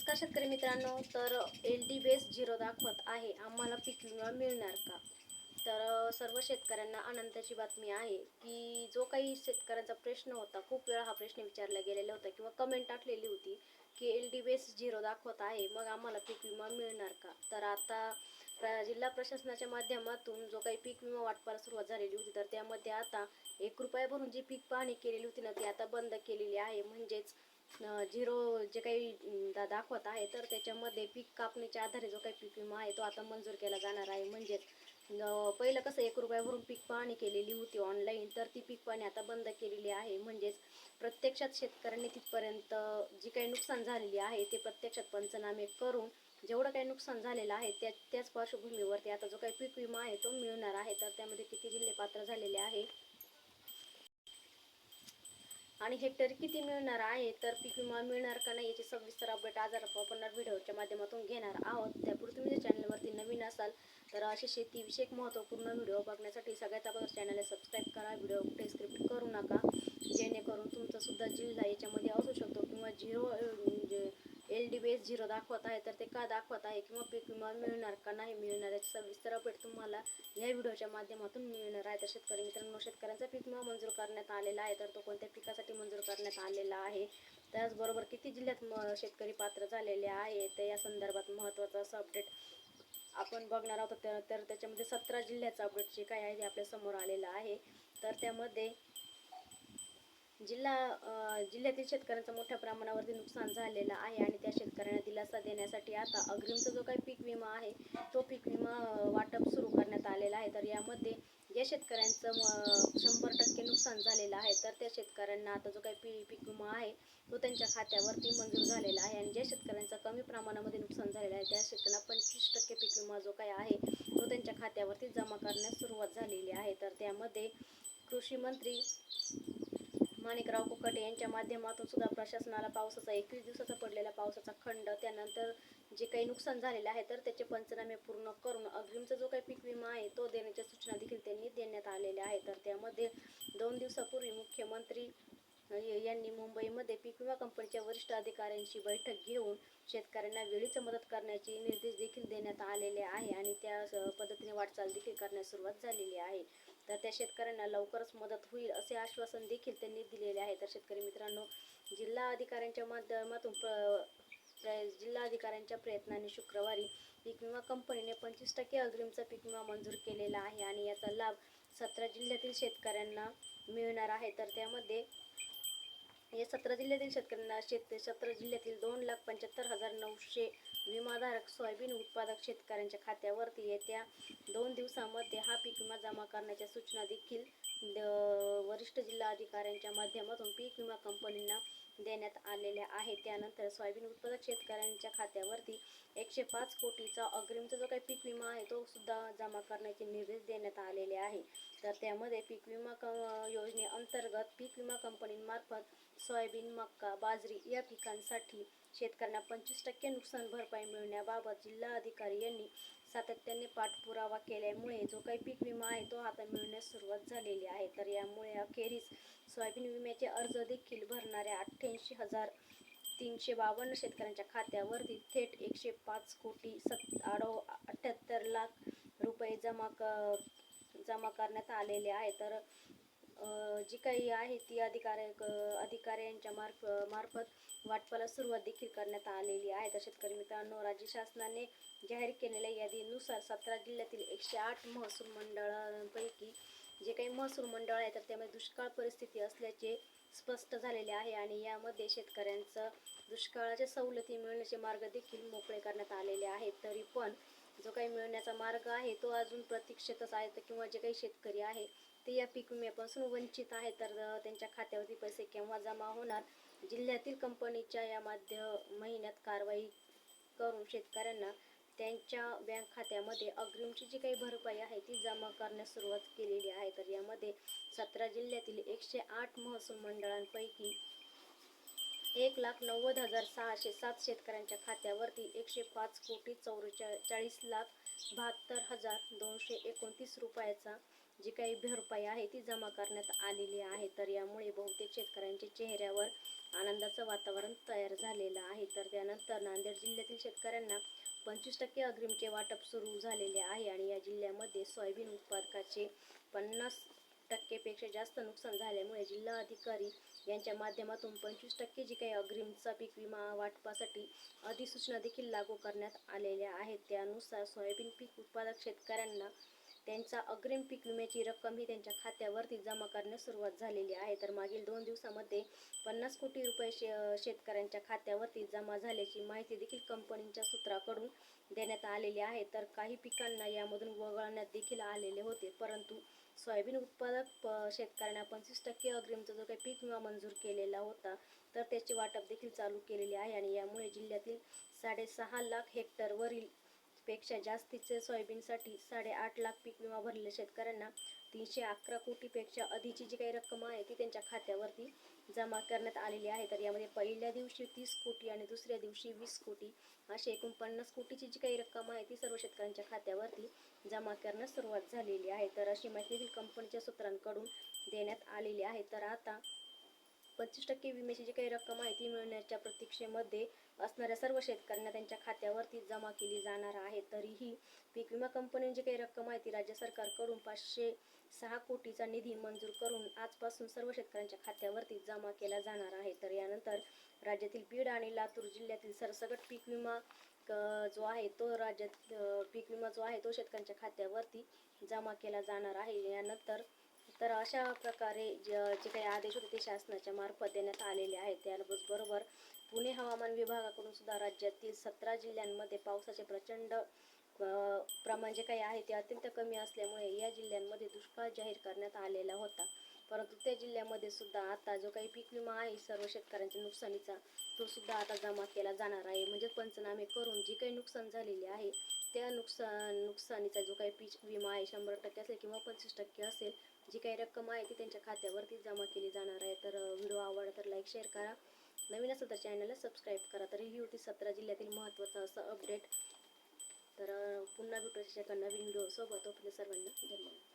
नमस्कार शेतकरी मित्रांनो तर एल डी बेस झिरो दाखवत आहे. आम्हाला पीक विमा मिळणार का? तर सर्व शेतकऱ्यांना आनंदाची बातमी आहे की जो काही शेतकऱ्यांचा प्रश्न होता खूप वेळा हा प्रश्न विचारला गेलेला होता किंवा कमेंट टाकलेली होती की एल डी बेस झिरो दाखवत आहे मग आम्हाला पीक विमा मिळणार का? तर आता प्र- जिल्हा प्रशासनाच्या माध्यमातून जो काही पीक विमा वाटपाला सुरुवात झालेली होती तर त्यामध्ये आता एक रुपया भरून जी पीक पाहणी केलेली होती ना ती आता बंद केलेली आहे. म्हणजेच झिरो जे काही दा दाखवत आहे तर त्याच्यामध्ये पीक कापणीच्या आधारे जो काही पीक विमा आहे तो आता मंजूर केला जाणार आहे. म्हणजेच पहिलं कसं एक रुपयावरून पीक पाहणी केलेली होती ऑनलाईन तर ती पीक पाहणी आता बंद केलेली आहे. म्हणजेच प्रत्यक्षात शेतकऱ्यांनी तिथपर्यंत जी काही नुकसान झालेली आहे ते प्रत्यक्षात पंचनामे करून जेवढं काही नुकसान झालेलं आहे त्या त्याच पार्श्वभूमीवरती आता जो काही पीक विमा आहे तो मिळणार आहे. तर त्यामध्ये किती जिल्हे पात्र झालेले आहे? आणि हेक्टरी किती मिळणार आहे? तर पीक विमा मिळणार का नाही याची सविस्तर अपडेट आज आपण व्हिडिओच्या माध्यमातून घेणार आहोत. त्यापूर्वी तुम्ही म्हणजे जर चॅनलवरती नवीन असाल तर असे शेतीविषयक महत्त्वपूर्ण व्हिडिओ बघण्यासाठी सगळ्यात अगोदर चॅनलला सबस्क्राईब करा. व्हिडिओ कुठे स्क्रिप्ट करू नका. जेणेकरून तुमचासुद्धा जिल्हा याच्यामध्ये असू शकतो किंवा zero L D B S zero दाखवत आहे तर ते का दाखवत आहे किंवा पीक विमा मिळणार का नाही मिळणार याची सविस्तर अपडेट तुम्हाला या व्हिडिओच्या माध्यमातून मिळणार आहे. तर शेतकरी मित्रांनो शेतकऱ्यांचा पीक विमा मंजूर करण्यात आलेला आहे तर तो कोणत्या पिकासाठी मंजूर करण्यात आलेला आहे? त्याचबरोबर किती जिल्ह्यात म- शेतकरी पात्र झालेले आहे? तर या संदर्भात महत्त्वाचं असं अपडेट आपण बघणार आहोत. तर तर त्याच्यामध्ये सतरा जिल्ह्याचं अपडेट जे काय आहे ते आपल्यासमोर आलेलं आहे. तर त्यामध्ये जिल्हा जिल्ह्यातील शेतकऱ्यांचं मोठ्या प्रमाणावरती नुकसान झालेलं आहे आणि त्या शेतकऱ्यांना दिलासा देण्यासाठी आता अग्रिमचा जो काही पीक विमा आहे तो पीक विमा वाटप सुरू करण्यात आलेला आहे. तर यामध्ये ज्या शेतकऱ्यांचं शंभर टक्के नुकसान झालेलं आहे. तर त्या शेतकऱ्यांना आता जो काही पी पीक विमा आहे तो त्यांच्या खात्यावरती मंजूर झालेला आहे. आणि ज्या शेतकऱ्यांचं कमी प्रमाणामध्ये नुकसान झालेलं आहे त्या शेतकऱ्यांना पंचवीस टक्के पीक विमा जो काही आहे तो त्यांच्या खात्यावरती जमा करण्यास सुरुवात झालेली आहे. तर त्यामध्ये कृषी मंत्री माणिकराव कुकट यांच्या माध्यमातून सुद्धा प्रशासनाला पावसाचा एकवीस दिवसाचा पडलेला पावसाचा खंड त्यानंतर जे काही नुकसान झालेलं आहे तर त्याचे पंचनामे पूर्ण करून अग्रिमचा जो काही पीक विमा आहे तो देण्याच्या सूचना देखील त्यांनी देण्यात आलेल्या आहे तर त्यामध्ये दोन दिवसापूर्वी मुख्यमंत्री यांनी मुंबईमध्ये पीक विमा कंपनीच्या वरिष्ठ अधिकाऱ्यांशी बैठक घेऊन शेतकऱ्यांना वेळीच मदत करण्याचे निर्देश देखील देण्यात आलेले आहे आणि त्या स- पद्धतीने वाटचाल देखील करण्यास सुरुवात झालेली आहे. तर त्या शेतकऱ्यांना लवकरच मदत होईल असे आश्वासन देखील त्यांनी दिलेले आहे. तर शेतकरी मित्रांनो जिल्हा अधिकाऱ्यांच्या माध्यमातून प्र- जिल्हा अधिकाऱ्यांच्या प्रयत्नाने शुक्रवारी पीक विमा कंपनीने पंचवीस टक्के अग्रिमचा पीक विमा मंजूर केलेला आहे आणि याचा लाभ सतरा जिल्ह्यातील शेतकऱ्यांना मिळणार आहे. तर त्यामध्ये या सतरा जिल्ह्यातील शेतकऱ्यांना शेत सतरा जिल्ह्यातील दोन लाख पंच्याहत्तर हजार नऊशे विमाधारक सोयाबीन उत्पादक शेतकऱ्यांच्या खात्यावरती येत्या दोन दिवसामध्ये हा पीक विमा जमा करण्याच्या सूचना देखील वरिष्ठ जिल्हा अधिकाऱ्यांच्या माध्यमातून पीक विमा कंपनींना देण्यात आलेल्या आहेत. त्यानंतर सोयाबीन उत्पादक शेतकऱ्यांच्या खात्यावरती एकशे पाच कोटीचा अग्रिमचा जो काही पीक विमा आहे तो सुद्धा जमा करण्याचे निर्देश देण्यात आलेले आहे. तर त्यामध्ये पीक विमा क योजनेअंतर्गत पीक विमा कंपनीमार्फत सोयाबीन मक्का बाजरी या पिकांसाठी शेतकऱ्यांना पंचवीस टक्के नुकसान भरपाई मिळण्याबाबत जिल्हा अधिकारी यांनी सातत्याने पाठपुरावा केल्यामुळे जो काही पीक विमा आहे तो आता मिळण्यास सुरुवात झालेली आहे. तर यामुळे अखेरीस सोयाबीन विम्याचे अर्ज देखील भरणाऱ्या अठ्ठ्याऐंशी हजार तीनशे बावन्न शेतकऱ्यांच्या खात्यावरती थेट एकशे पाच कोटी सत् आडो अठ्ठ्याहत्तर लाख रुपये जमा क जमा करण्यात आलेले आहे. तर जी काही आहे ती अधिकाऱ्या अधिकाऱ्यांच्या मार्फ मार्फत वाटपाला सुरुवात देखील करण्यात आलेली आहे. तर शेतकरी मित्रांनो राज्य शासनाने जाहीर केलेल्या यादीनुसार सतरा जिल्ह्यातील एकशे आठ महसूल मंडळांपैकी जे काही महसूल मंडळ आहे तर त्यामध्ये दुष्काळ परिस्थिती असल्याचे स्पष्ट झालेले आहे आणि यामध्ये शेतकऱ्यांचं दुष्काळाच्या सवलती मिळण्याचे मार्ग देखील मोकळे करण्यात आलेले आहेत. तरी पण जो काही मिळण्याचा मार्ग आहे तो अजून प्रतीक्षेतच आहे तर किंवा जे काही शेतकरी आहे ते या पीक विम्यापासून वंचित आहे तर त्यांच्या खात्यावरती पैसे केव्हा जमा होणार? जिल्ह्यातील कंपनीच्या या माध्य महिन्यात कारवाई करून शेतकऱ्यांना त्यांच्या बँक खात्यामध्ये अग्रिमची जी काही भरपाई आहे ती जमा करण्यास सुरुवात केलेली आहे. तर यामध्ये सतरा जिल्ह्यातील एकशे आठ महसूल मंडळांपैकी एक लाख नव्वद हजार सहाशे सात शेतकऱ्यांच्या खात्यावरती एकशे पाच कोटी चौवेचा चाळीस लाख बहात्तर हजार दोनशे एकोणतीस रुपयाचा जी काही भरपाई आहे ती जमा करण्यात आलेली आहे. तर यामुळे बहुतेक शेतकऱ्यांच्या चेहऱ्यावर आनंदाचं वातावरण तयार झालेलं आहे. तर त्यानंतर नांदेड जिल्ह्यातील शेतकऱ्यांना पंचवीस टक्के अग्रिमचे वाटप सुरू झालेले आहे आणि या जिल्ह्यामध्ये सोयाबीन उत्पादकाचे पन्नास टक्केपेक्षा जास्त नुकसान झाल्यामुळे जिल्हा अधिकारी यांच्या माध्यमातून पंचवीस टक्के जी काही अग्रिमचा पीक विमा वाटपासाठी अधिसूचना देखील लागू करण्यात आलेल्या आहेत. त्यानुसार सोयाबीन पीक उत्पादक शेतकऱ्यांना त्यांचा अग्रिम पीक विम्याची रक्कम ही त्यांच्या खात्यावरती जमा करण्यास सुरुवात झालेली आहे. तर मागील दोन दिवसामध्ये पन्नास कोटी रुपये शे शेतकऱ्यांच्या खात्यावरती जमा झाल्याची माहिती देखील कंपनीच्या सूत्राकडून देण्यात आलेली आहे. तर काही पिकांना यामधून वगळण्यात देखील आलेले होते. परंतु सोयाबीन उत्पादक शेतकऱ्यांना पंचवीस टक्के अग्रिमचा जो काही पीक विमा मंजूर केलेला होता तर त्याची वाटप देखील चालू केलेली आहे आणि यामुळे जिल्ह्यातील साडेसहा लाख हेक्टरवरील पेक्षा जास्तीचे सोयाबीनसाठी साडेआठ लाख पीक विमा भरलेल्या शेतकऱ्यांना तीनशे अकरा कोटीपेक्षा अधिकची जी काही रक्कम आहे ती त्यांच्या खात्यावरती जमा करण्यात आलेली आहे. तर यामध्ये पहिल्या दिवशी तीस कोटी आणि दुसऱ्या दिवशी वीस कोटी अशी एकूण पन्नास कोटीची जी काही रक्कम आहे ती सर्व शेतकऱ्यांच्या खात्यावरती जमा करण्यास सुरुवात झालेली आहे. तर अशी माहिती देखील कंपनीच्या सूत्रांकडून देण्यात आलेली आहे. तर आता पंचवीस टक्के विम्याची जी काही रक्कम आहे ती मिळण्याच्या प्रतीक्षेमध्ये असणाऱ्या सर्व शेतकऱ्यांना त्यांच्या खात्यावरती जमा केली जाणार आहे. तरीही पीक विमा कंपनीने जी काही रक्कम आहे ती राज्य सरकारकडून पाचशे सहा कोटीचा निधी मंजूर करून आजपासून सर्व शेतकऱ्यांच्या खात्यावरती जमा केला जाणार आहे. तर यानंतर राज्यातील बीड आणि लातूर जिल्ह्यातील सरसगट पीक विमा क- जो आहे तो राज्यात पीक विमा जो आहे तो शेतकऱ्यांच्या खात्यावरती जमा केला जाणार आहे. यानंतर तर अशा प्रकारे ज- जे काही आदेश होते ते शासनाच्या मार्फत देण्यात आलेले आहेत. त्याबरोबर पुणे हवामान विभागाकडून सुद्धा राज्यातील सतरा जिल्ह्यांमध्ये पावसाचे प्रचंड प्रमाण जे काही आहे ते अत्यंत कमी असल्यामुळे या जिल्ह्यांमध्ये दुष्काळ जाहीर करण्यात आलेला होता. परंतु त्या जिल्ह्यामध्ये सुद्धा आता जो काही पीक विमा आहे सर्व शेतकऱ्यांच्या नुकसानीचा तो सुद्धा आता जमा केला जाणार आहे. म्हणजे पंचनामे करून जी काही नुकसान झालेले आहे त्या नुकसान नुकसानीचा जो काही पीक विमा आहे शंभर टक्के असेल किंवा पंचवीस टक्के असेल जी काही रक्कम आहे ती त्यांच्या खात्यावरती जमा केली जाणार आहे. तर व्हिडिओ आवडला तर लाईक शेअर करा. नवीन असेल तर चॅनलला सबस्क्राईब करा. तर ही होती सतरा जिल्ह्यातील महत्त्वाचं असं अपडेट तर पुन्हा भेटू अशा नवीन व्हिडिओ सोबत. तोपर्यंत सर्वांना धन्यवाद.